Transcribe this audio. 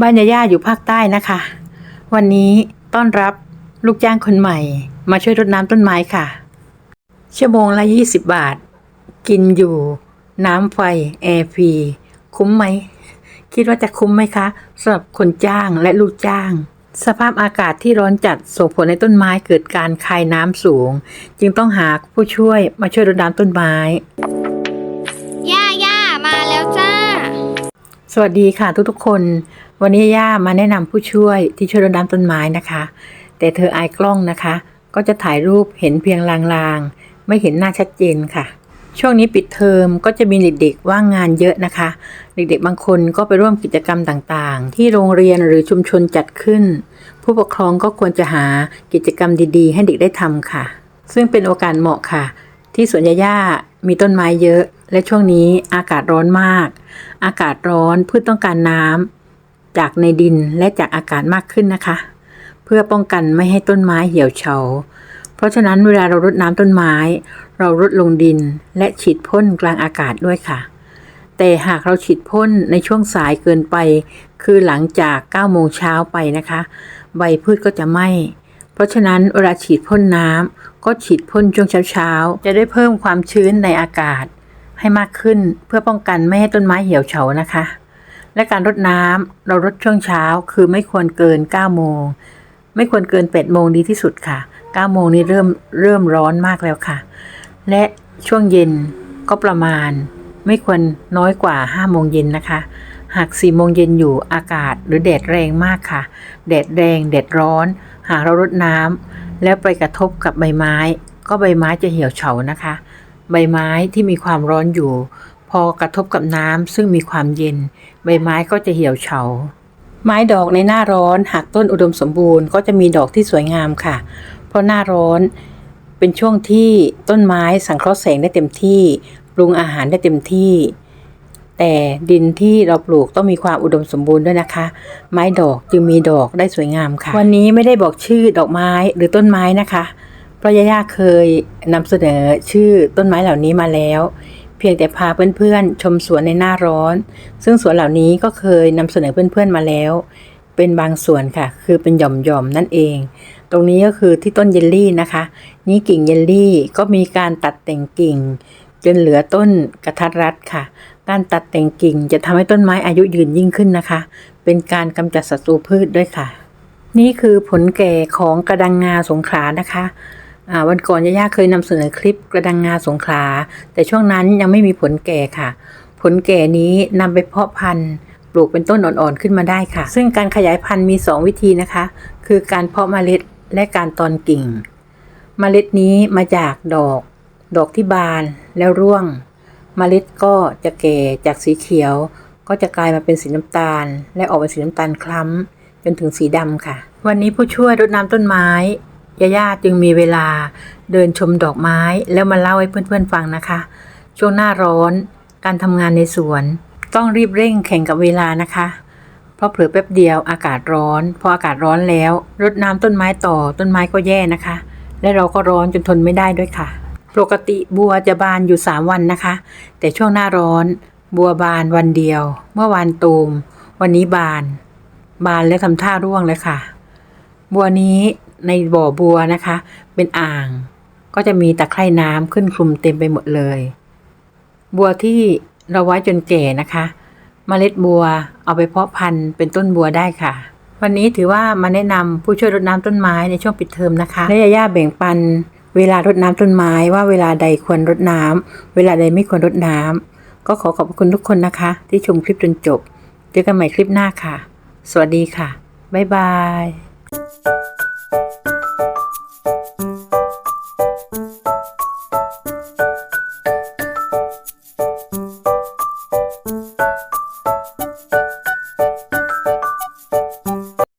บ้านยาย่าอยู่ภาคใต้นะคะ วันนี้ต้อนรับลูกจ้างคนใหม่ มาช่วยรดน้ำต้นไม้ค่ะ ชั่วโมงละ 20 บาท กินอยู่ น้ำไฟแอร์ฟรีคุ้มไหม คิดว่าจะคุ้มไหมคะสำหรับคนจ้างและลูกจ้าง สภาพอากาศที่ร้อนจัดส่งผลให้ต้นไม้เกิดการคายน้ำสูง จึงต้องหาผู้ช่วยมาช่วยรดน้ำต้นไม้ย่าย่ามาแล้วจ้า สวัสดีค่ะทุกๆคน วันนี้ย่ามาแนะนำผู้ช่วยที่ช่วยรดน้ำต้นไม้นะคะ แต่เธออายกล้องนะคะ ก็จะถ่ายรูปเห็นเพียงลางๆ ไม่เห็นหน้าชัดเจนค่ะ ช่วงนี้ปิดเทอมก็จะมีเด็กๆว่างงานเยอะนะคะ เด็กๆบางคนก็ไปร่วมกิจกรรมต่างๆ ที่โรงเรียนหรือชุมชนจัดขึ้น ผู้ปกครองก็ควรจะหากิจกรรมดีๆ ให้เด็กได้ทำค่ะ ซึ่งเป็นโอกาสเหมาะค่ะ ที่สวนยาย่ามีต้นไม้เยอะ และช่วงนี้อากาศร้อนมาก อากาศร้อนพืชต้องการน้ำ จากในดินและจากอากาศมากขึ้นนะคะ เพื่อป้องกันไม่ให้ต้นไม้เหี่ยวเฉา เพราะฉะนั้นเวลาเรารดน้ำต้นไม้ เรารดลงดินและฉีดพ่นกลางอากาศด้วยค่ะ แต่หากเราฉีดพ่นในช่วงสายเกินไป คือหลังจาก9โมงเช้าไปนะคะ ใบพืชก็จะไหม้เพราะฉะนั้นเวลาฉีดพ่นน้ำก็ฉีดพ่นช่วงเช้าๆ จะได้เพิ่มความชื้นในอากาศให้มากขึ้นเพื่อป้องกันไม่ให้ต้นไม้เหี่ยวเฉานะคะ และการรดน้ำเรารดช่วงเช้าคือไม่ควรเกิน 9 โมง ไม่ควรเกิน 8 โมงดีที่สุดค่ะ 9 โมงนี้เริ่มเริ่มร้อนมากแล้วค่ะ และช่วงเย็นก็ประมาณ ไม่ควรน้อยกว่า 5 โมงเย็นนะคะ หาก4โมงเย็นอยู่อากาศหรือแดดแรงมากค่ะ แดดแรงแดดร้อน หากเรารดน้ำแล้วไปกระทบกับใบไม้ ก็ใบไม้จะเหี่ยวเฉานะคะ ใบไม้ที่มีความร้อนอยู่ พอกระทบกับน้ำซึ่งมีความเย็น ใบไม้ก็จะเหี่ยวเฉา ไม้ดอกในหน้าร้อน หากต้นอุดมสมบูรณ์ก็จะมีดอกที่สวยงามค่ะ เพราะหน้าร้อนเป็นช่วงที่ต้นไม้สังเคราะห์แสงได้เต็มที่ ปรุงอาหารได้เต็มที่ แต่ดินที่เราปลูกต้องมีความอุดมสมบูรณ์ด้วยนะคะ ไม้ดอกจึงมีดอกได้สวยงามค่ะ วันนี้ไม่ได้บอกชื่อดอกไม้หรือต้นไม้นะคะเพราะย่าเคยนำเสนอชื่อต้นไม้เหล่านี้มาแล้ว เพียงแต่พาเพื่อนๆ ชมสวนในหน้าร้อน ซึ่งสวนเหล่านี้ก็เคยนำเสนอเพื่อนๆมาแล้ว เป็นบางส่วนค่ะ คือเป็นหย่อมๆนั่นเอง ตรงนี้ก็คือที่ต้นเยลลี่นะคะ นี่กิ่งเยลลี่ก็มีการตัดแต่งกิ่ง จนเหลือต้นกระทัดรัดค่ะ การตัดแต่งกิ่งจะทำให้ต้นไม้อายุยืนยิ่งขึ้นนะคะ เป็นการกำจัดศัตรูพืชด้วยค่ะ นี่คือผลแก่ของกระดังงาสงขลานะคะ วันก่อนย่าเคยนำเสนอคลิปกระดังงาสงขลา แต่ช่วงนั้นยังไม่มีผลแก่ค่ะ ผลแก่นี้นำไปเพาะพันธุ์ปลูกเป็นต้นอ่อนๆขึ้นมาได้ค่ะ ซึ่งการขยายพันธุ์มี 2 วิธีนะคะ คือการเพาะเมล็ดและการตอนกิ่ง เมล็ดนี้มาจากดอก ดอกที่บานแล้วร่วง เมล็ดก็จะแก่จากสีเขียว ก็จะกลายมาเป็นสีน้ำตาล และออกเป็นสีน้ำตาลคล้ำจนถึงสีดำค่ะ วันนี้ผู้ช่วยรดน้ำต้นไม้ ย่าย่าจึงมีเวลาเดินชมดอกไม้แล้วมาเล่าให้เพื่อนๆฟังนะคะ ช่วงหน้าร้อน การทำงานในสวน ต้องรีบเร่งแข่งกับเวลานะคะ เพราะเผลอแป๊บเดียวอากาศร้อน พออากาศร้อนแล้ว รดน้ำต้นไม้ต่อต้นไม้ก็แย่นะคะ และเราก็ร้อนจนทนไม่ได้ด้วยค่ะ ปกติบัวจะบานอยู่ 3 วันนะคะ แต่ช่วงหน้าร้อน บัวบานวันเดียว เมื่อวานตูม วันนี้บาน บานแล้วทำท่าร่วงเลยค่ะ บัวนี้ ในบ่อบัวนะคะ เป็นอ่าง ก็จะมีตะไคร่น้ำขึ้นคลุมเต็มไปหมดเลย บัวที่เราไว้จนแก่นะคะเมล็ดบัวเอาไปเพาะพันธุ์เป็นต้นบัวได้ค่ะ วันนี้ถือว่ามาแนะนำผู้ช่วยรดน้ำต้นไม้ในช่วงปิดเทอมนะคะและยาย่าแบ่งปัน เวลารดน้ำต้นไม้ว่าเวลาใดควรรดน้ำเวลาใดไม่ควรรดน้ำก็ขอขอบคุณทุกคนนะคะ ที่ชมคลิปจนจบ เจอกันใหม่คลิปหน้าค่ะ สวัสดีค่ะบ๊ายบาย